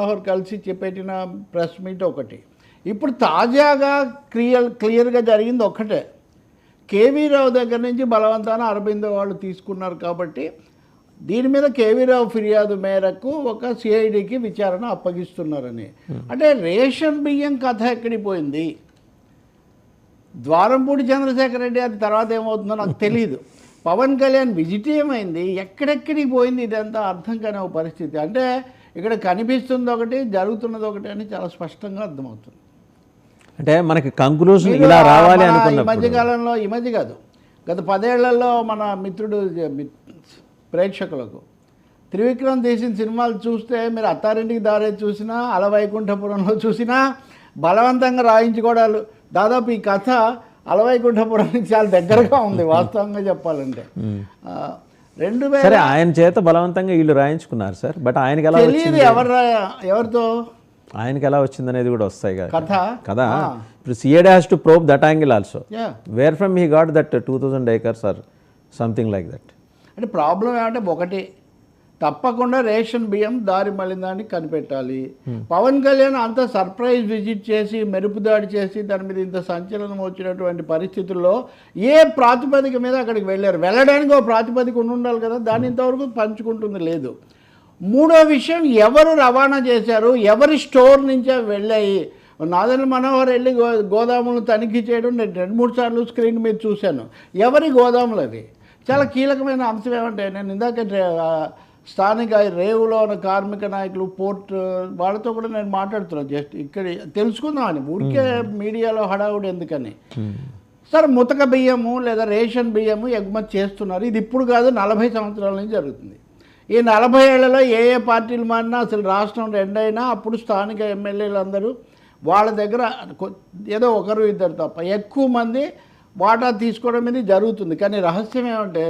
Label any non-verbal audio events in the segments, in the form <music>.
మనోహర్ కలిసి చెప్పెట్టిన press meet ఒకటి. ఇప్పుడు తాజాగా క్లియర్ క్లియర్గా జరిగింది ఒక్కటే. కేవీ రావు దగ్గర నుంచి బలవంతాన అరబిందో వాళ్ళు తీసుకున్నారు కాబట్టి దీని మీద కేవీ రావు ఫిర్యాదు మేరకు ఒక సిఐడికి విచారణ అప్పగిస్తున్నారని. అంటే రేషన్ బియ్యం కథ ఎక్కడికి పోయింది? ద్వారంపూడి చంద్రశేఖర్ రెడ్డి అది తర్వాత ఏమవుతుందో నాకు <laughs> తెలియదు పవన్ కళ్యాణ్ విజిట్ ఏమైంది? ఎక్కడెక్కడికి పోయింది? ఇదంతా అర్థం కాని ఒక పరిస్థితి. అంటే ఇక్కడ కనిపిస్తుంది ఒకటి జరుగుతున్నది ఒకటి అని చాలా స్పష్టంగా అర్థమవుతుంది. అంటే మనకి కంక్లూజన్ ఇలా రావాలి మన ఈ మధ్యకాలంలో ఈ మధ్య కాదు. గత పదేళ్ళలో మన మిత్రుడు ప్రేక్షకులకు త్రివిక్రమ్ తీసిన సినిమాలు చూస్తే మీరు అత్తారింటికి దారే చూసినా అలవైకుంఠపురంలో చూసినా బలవంతంగా రాయించుకోవడాలు. దాదాపు ఈ కథ అలవైకుంఠపురానికి చాలా దగ్గరగా ఉంది వాస్తవంగా చెప్పాలంటే. రెండు సరే ఆయన చేత బలవంతంగా వీళ్ళు రాయించుకున్నారు సార్ బట్ ఆయనకి ఎలా తెలియదు వచ్చింది? ఎవరు ఎవరితో? ఆయనకి ఎలా వచ్చింది అనేది కూడా వస్తాయి కదా. కథ? కదా? ఇప్పుడు CAD has to probe that angle also where from he got that two thousand acres or something like that అంటే ప్రాబ్లం ఏమంటే ఒకటి తప్పకుండా రేషన్ బియ్యం దారి మళ్ళిందాన్ని కనిపెట్టాలి. పవన్ కళ్యాణ్ అంత సర్ప్రైజ్ విజిట్ చేసి మెరుపు దాడి చేసి దాని మీద ఇంత సంచలనం వచ్చినటువంటి పరిస్థితుల్లో ఏ ప్రాతిపదిక మీద అక్కడికి వెళ్ళారు? వెళ్ళడానికి ఒక ప్రాతిపదిక ఉండి ఉండాలి కదా దాని ఇంతవరకు పంచుకుంటుంది లేదు. మూడో విషయం ఎవరు రవాణా చేశారు? ఎవరి స్టోర్ నుంచే వెళ్ళాయి? నాదన మనోహర్ వెళ్ళి గో గోదాములను తనిఖీ చేయడం నేను రెండు మూడు సార్లు స్క్రీన్ మీద చూశాను. ఎవరి గోదాములు అవి చాలా కీలకమైన అంశం ఏమంటే నేను ఇందాక స్థానిక రేవులో ఉన్న కార్మిక నాయకులు పోర్ట్ వాళ్ళతో కూడా నేను మాట్లాడుతున్నాను జస్ట్ ఇక్కడ తెలుసుకుందామని ఊరికే మీడియాలో హడావుడి ఎందుకని? సార్ ముతక బియ్యము లేదా రేషన్ బియ్యము ఎగుమతి చేస్తున్నారు. ఇది ఇప్పుడు కాదు నలభై సంవత్సరాల నుంచి జరుగుతుంది. ఈ నలభై ఏళ్ళలో ఏ ఏ పార్టీలు మారినా అసలు రాష్ట్రం రెండైనా అప్పుడు స్థానిక ఎమ్మెల్యేలు అందరూ వాళ్ళ దగ్గర ఏదో ఒకరు ఇద్దరు తప్ప. ఎక్కువ మంది వాటా తీసుకోవడం మీద జరుగుతుంది. కానీ రహస్యం ఏమంటే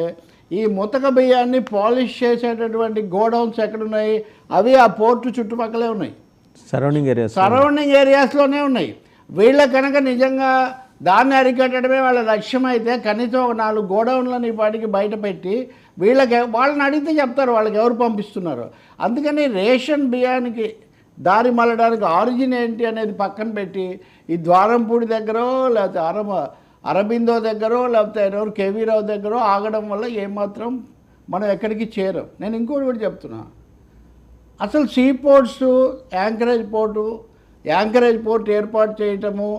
ఈ ముతక బియ్యాన్ని పాలిష్ చేసేటటువంటి గోడౌన్స్ ఎక్కడున్నాయి? అవి ఆ పోర్టు చుట్టుపక్కలే ఉన్నాయి. సరౌండింగ్ ఏరియాస్ సరౌండింగ్ ఏరియాస్లోనే ఉన్నాయి. వీళ్ళ కనుక నిజంగా దాన్ని అరికట్టడమే వాళ్ళ లక్ష్యం అయితే కనీసం ఒక నాలుగు గోడౌన్లని ఈ పాటికి బయట పెట్టి వీళ్ళకి వాళ్ళని అడిగితే చెప్తారు వాళ్ళకి ఎవరు పంపిస్తున్నారు. అందుకని రేషన్ బియ్యానికి దారి మళ్ళడానికి ఆరిజిన్ ఏంటి అనేది పక్కన పెట్టి ఈ ద్వారంపూడి దగ్గర లేకపోతే అరబ అరబిందో దగ్గరో లేకపోతే ఎవరు కేవీ రావు ఆగడం వల్ల ఏమాత్రం మనం ఎక్కడికి చేరం. నేను ఇంకోటి కూడా చెప్తున్నా. అసలు sea ports anchorage port anchorage port ఏర్పాటు చేయటము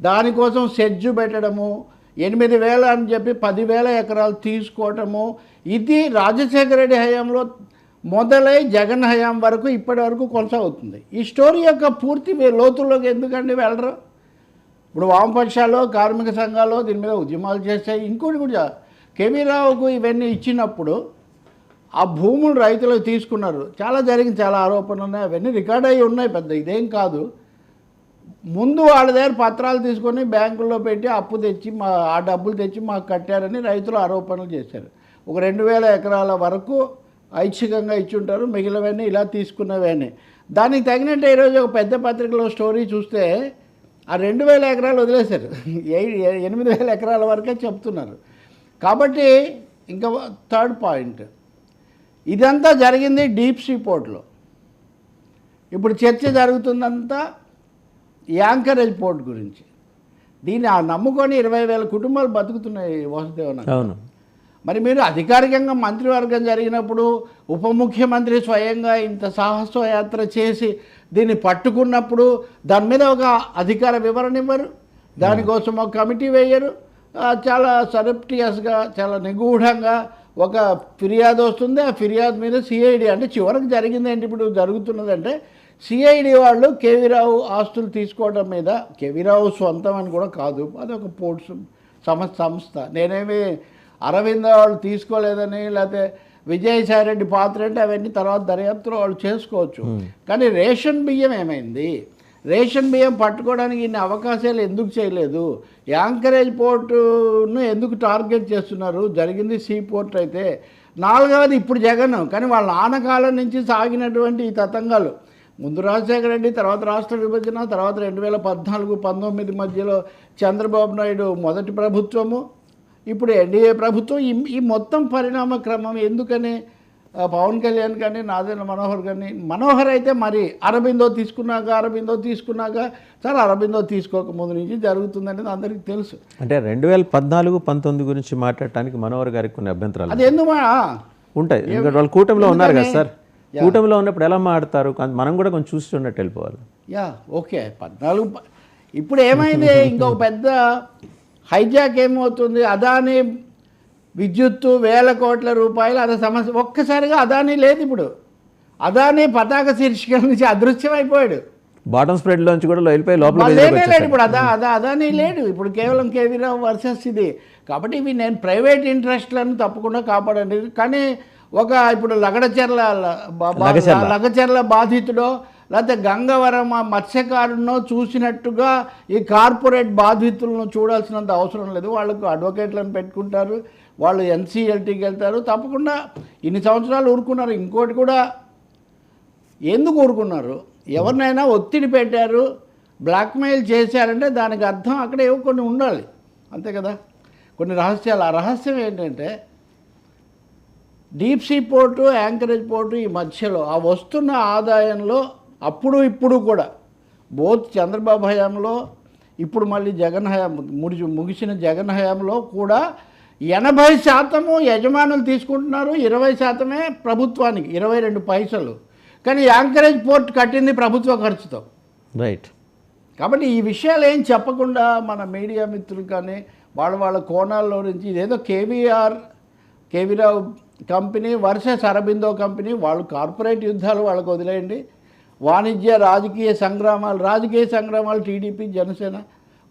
దానికోసం సెడ్జు పెట్టడము ఎనిమిది వేల అని చెప్పి పదివేల ఎకరాలు తీసుకోవటము ఇది రాజశేఖర రెడ్డి హయాంలో మొదలై జగన్ హయాం వరకు ఇప్పటి వరకు కొనసాగుతుంది. ఈ స్టోరీ యొక్క పూర్తి మీరు లోతుల్లోకి ఎందుకండి వెళ్ళరు? ఇప్పుడు వామపక్షాలు కార్మిక సంఘాలు దీని మీద ఉద్యమాలు చేస్తాయి. ఇంకోటి కూడా కేవీ రావుకు ఇవన్నీ ఇచ్చినప్పుడు ఆ భూములు రైతులకు తీసుకున్నారు. చాలా జరిగింది చాలా ఆరోపణలు ఉన్నాయి. అవన్నీ రికార్డ్ అయ్యి ఉన్నాయి పెద్ద ఇదేం కాదు. ముందు వాళ్ళ దగ్గర పత్రాలు తీసుకొని బ్యాంకుల్లో పెట్టి అప్పు తెచ్చి మా ఆ డబ్బులు తెచ్చి మాకు కట్టారని రైతులు ఆరోపణలు చేశారు. ఒక రెండు వేల ఎకరాల వరకు ఐచ్ఛికంగా ఇచ్చుంటారు మిగిలినవన్నీ ఇలా తీసుకున్నవన్నీ దానికి తగినట్టు ఈరోజు ఒక పెద్ద పత్రికలో స్టోరీ చూస్తే ఆ రెండు వేల ఎకరాలు వదిలేశారు. ఎనిమిది వేల ఎకరాల వరకే చెప్తున్నారు. కాబట్టి ఇంకా థర్డ్ పాయింట్. ఇదంతా జరిగింది డీప్ సీ పోర్ట్లో. ఇప్పుడు చర్చ జరుగుతుందంతా యాంకరేజ్ పోర్ట్ గురించి. దీన్ని ఆ నమ్ముకొని ఇరవై వేల కుటుంబాలు బతుకుతున్నాయి వాసుదేవన అవును. మరి మీరు అధికారికంగా మంత్రివర్గం జరిగినప్పుడు ఉప ముఖ్యమంత్రి స్వయంగా ఇంత సాహస యాత్ర చేసి దీన్ని పట్టుకున్నప్పుడు దాని మీద ఒక అధికార వివరణ ఇవ్వరు. దానికోసం ఒక కమిటీ వేయరు. చాలా సరప్టియస్గా చాలా నిగూఢంగా ఒక ఫిర్యాదు వస్తుంది. ఆ ఫిర్యాదు మీద సిఐడి అంటే చివరికి జరిగింది ఏంటి ఇప్పుడు జరుగుతున్నదంటే సిఐడి వాళ్ళు కేవీరావు ఆస్తులు తీసుకోవడం మీద కేవీరావు సొంతం అని కూడా కాదు. అదొక పోర్ట్స్ సంస్థ. నేనేమి అరవింద వాళ్ళు తీసుకోలేదని లేకపోతే విజయసాయి రెడ్డి పాత్ర అంటే అవన్నీ తర్వాత దర్యాప్తులో వాళ్ళు చేసుకోవచ్చు. కానీ రేషన్ బియ్యం ఏమైంది? రేషన్ బియ్యం పట్టుకోవడానికి ఇన్ని అవకాశాలు ఎందుకు చేయలేదు? యాంకరేజ్ పోర్టును ఎందుకు టార్గెట్ చేస్తున్నారు? జరిగింది సీ పోర్ట్ అయితే. నాలుగవది ఇప్పుడు జగన్ కానీ వాళ్ళ నాన్నకాలం నుంచి సాగినటువంటి ఈ తతంగాలు. ముందు రాజశేఖర రెడ్డి తర్వాత రాష్ట్ర విభజన తర్వాత రెండు వేల పద్నాలుగు పంతొమ్మిది మధ్యలో చంద్రబాబు నాయుడు మొదటి ప్రభుత్వము ఇప్పుడు ఎన్డీఏ ప్రభుత్వం ఈ ఈ మొత్తం పరిణామ క్రమం ఎందుకని? పవన్ కళ్యాణ్ కానీ నాదేంద్ర మనోహర్ కానీ మనోహర్ అయితే మరి అరబిందో తీసుకున్నాక అరబిందో తీసుకున్నాక సార్ అరబిందో తీసుకోక ముందు నుంచి జరుగుతుందనేది అందరికీ తెలుసు. అంటే రెండు వేల పద్నాలుగు పంతొమ్మిది గురించి మాట్లాడటానికి మనోహర్ గారికి కొన్ని అభ్యంతరాలు అది ఎందుకు ఉంటాయి. ఎందుకంటే వాళ్ళు కూటమిలో ఉన్నారు కదా సార్. కూటమిలో ఉన్నప్పుడు ఎలా మాట్లాడతారు? కొంత- మనం కూడా కొంచెం చూసి ఉన్నట్టు వెళ్ళిపోవాలి. Yeah okay. పద్నాలుగు ఇప్పుడు ఏమైంది? <laughs> ఇంకొక పెద్ద హైజాక్ ఏమవుతుంది? అదాని విద్యుత్తు వేల కోట్ల రూపాయలు అదే సమస్య ఒక్కసారిగా అదాని లేదు ఇప్పుడు. అదాని పతాక శీర్షిక నుంచి అదృశ్యం అయిపోయాడు బాటమ్ స్ప్రెడ్ లోంచి కూడా వెళ్ళిపోయి లోపల లేనే లేడు ఇప్పుడు అదా అదా అదాని లేడు ఇప్పుడు కేవలం కేవీరావు వర్సెస్ ఇది. కాబట్టి ఇవి నేను ప్రైవేట్ ఇంట్రెస్ట్లను తప్పకుండా కాపాడండి. కానీ ఒక ఇప్పుడు లగడచెర్ల. లగచెర్ల బాధితుడో లేకపోతే గంగవరం ఆ మత్స్యకారునో చూసినట్టుగా ఈ కార్పొరేట్ బాధితులను చూడాల్సినంత అవసరం లేదు. వాళ్ళకు అడ్వకేట్లను పెట్టుకుంటారు. వాళ్ళు ఎన్సీఎల్టీకి వెళ్తారు. తప్పకుండా ఇన్ని సంవత్సరాలు ఊరుకున్నారు. ఇంకోటి కూడా ఎందుకు ఊరుకున్నారు? ఎవరినైనా ఒత్తిడి పెట్టారు. బ్లాక్మెయిల్ చేశారంటే దానికి అర్థం అక్కడ ఏవో కొన్ని ఉండాలి. అంతే కదా? కొన్ని రహస్యాలు. ఆ రహస్యం ఏంటంటే deep sea port anchorage port ఈ మధ్యలో ఆ వస్తున్న ఆదాయంలో అప్పుడు ఇప్పుడు కూడా బోత్ చంద్రబాబు హయాంలో ఇప్పుడు మళ్ళీ జగన్ హయాం ముడి ముగిసిన జగన్ హయాంలో కూడా ఎనభై శాతము యజమానులు తీసుకుంటున్నారు ఇరవై శాతమే ప్రభుత్వానికి ఇరవై రెండు పైసలు. కానీ యాంకరేజ్ పోర్ట్ కట్టింది ప్రభుత్వ ఖర్చుతో. రైట్. కాబట్టి ఈ విషయాలు ఏం చెప్పకుండా మన మీడియా మిత్రులు కానీ వాళ్ళ వాళ్ళ కోణాల్లో నుంచి ఇదేదో KVR KV Rao company versus Aurobindo company వాళ్ళు కార్పొరేట్ యుద్ధాలు వాళ్ళకు వదిలేయండి. వాణిజ్య రాజకీయ సంగ్రామాలు రాజకీయ సంగ్రామాలు టీడీపీ జనసేన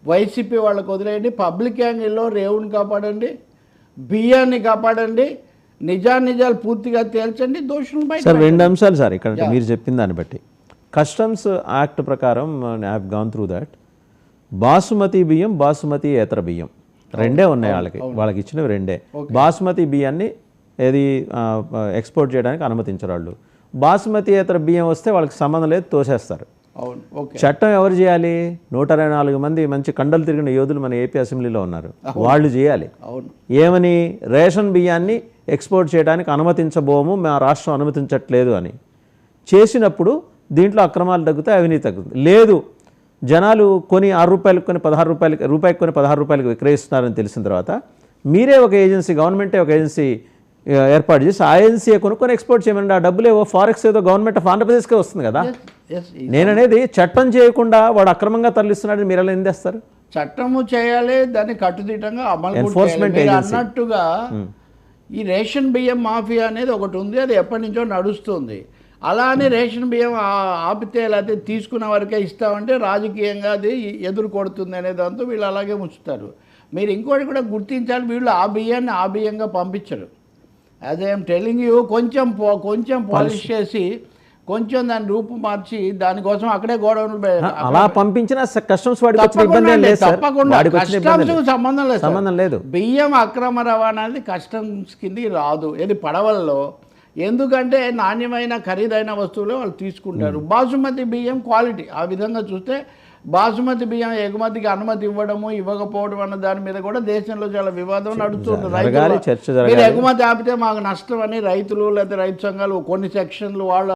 వైసీపీ వాళ్ళకు వదిలేయండి. పబ్లిక్ యాంగిల్లో రేవుని కాపాడండి బియ్యాన్ని కాపాడండి నిజానిజాలు పూర్తిగా తేల్చండి బయట సార్ రెండు అంశాలు సార్ ఇక్కడ మీరు చెప్పిన దాన్ని బట్టి. కస్టమ్స్ యాక్ట్ ప్రకారం I gone through that basmati బియ్యం బాసుమతి ఏతర బియ్యం. రెండే ఉన్నాయి వాళ్ళకి. వాళ్ళకి ఇచ్చినవి రెండే. బాసుమతి బియ్యాన్ని ఏది ఎక్స్పోర్ట్ చేయడానికి అనుమతించరు వాళ్ళు బాసుమతి ఏతర బియ్యం వస్తే వాళ్ళకి సంబంధం లేదు తోసేస్తారు. అవును ఓకే. చట్టం ఎవరు చేయాలి? నూట అరవై నాలుగు మంది మంచి కండలు తిరిగిన యోధులు మన ఏపీ అసెంబ్లీలో ఉన్నారు. వాళ్ళు చేయాలి. అవును. ఏమని? రేషన్ బియ్యాన్ని ఎక్స్పోర్ట్ చేయడానికి అనుమతించబోము మా రాష్ట్రం అనుమతించట్లేదు అని. చేసినప్పుడు దీంట్లో అక్రమాలు తగ్గుతాయి అవినీతి తగ్గుతుంది. లేదు జనాలు కొని ఆరు రూపాయలకు కొని పదహారు రూపాయలకి రూపాయికి కొని పదహారు రూపాయలకు విక్రయిస్తున్నారని తెలిసిన తర్వాత మీరే ఒక ఏజెన్సీ గవర్నమెంటే ఒక ఏజెన్సీ ఏర్పాటు చేసి ఏజెన్సీ కొనుక్కొని ఎక్స్పోర్ట్ చేయమండి ఆ డబ్బులు ఏవో ఫారెక్స్ ఏదో గవర్నమెంట్ ఆఫ్ ఆంధ్రప్రదేశ్కే వస్తుంది కదా? నేననేది చట్టం చేయకుండా వాడు అక్రమంగా తరలిస్తున్నాడని మీరు ఎలా ఎందేస్తారు చట్టము చేయాలి దాన్ని కట్టుదిట్టంగా అమలు agency. అన్నట్టుగా ఈ రేషన్ బియ్యం మాఫియా అనేది ఒకటి ఉంది అది ఎప్పటి నుంచో నడుస్తుంది. అలా అని రేషన్ బియ్యం ఆపితే లేకపోతే తీసుకున్న వరకే ఇస్తామంటే రాజకీయంగా అది ఎదురు కొడుతుంది అనే దాంతో వీళ్ళు అలాగే ఉంచుతారు మీరు ఇంకోటి కూడా గుర్తించాలి వీళ్ళు ఆ బియ్యాన్ని ఆ బియ్యంగా పంపించరు. ఐఎమ్ టెలింగ్ యూ కొంచెం పో- కొంచెం పాలిష్ చేసి కొంచెం దాన్ని రూపు మార్చి దానికోసం అక్కడే గోడౌన్లు అలా పంపించిన కస్టమ్స్ తప్పకుండా కస్టమ్స్. సంబంధం లేదు. సంబంధం లేదు. బియ్యం అక్రమ రవాణా అనేది కస్టమ్స్ కిందకి రాదు. ఇది పడవల్లో. ఎందుకంటే నాణ్యమైన ఖరీదైన వస్తువులు వాళ్ళు తీసుకుంటారు. బాసుమతి బియ్యం క్వాలిటీ ఆ విధంగా చూస్తే బాసుమతి బియ్యం ఎగుమతికి అనుమతి ఇవ్వడము ఇవ్వకపోవడం అన్న దాని మీద కూడా దేశంలో చాలా వివాదం నడుస్తుంది. ఎగుమతి ఆపితే మాకు నష్టం అని రైతులు లేదా రైతు సంఘాలు కొన్ని సెక్షన్లు వాళ్ళు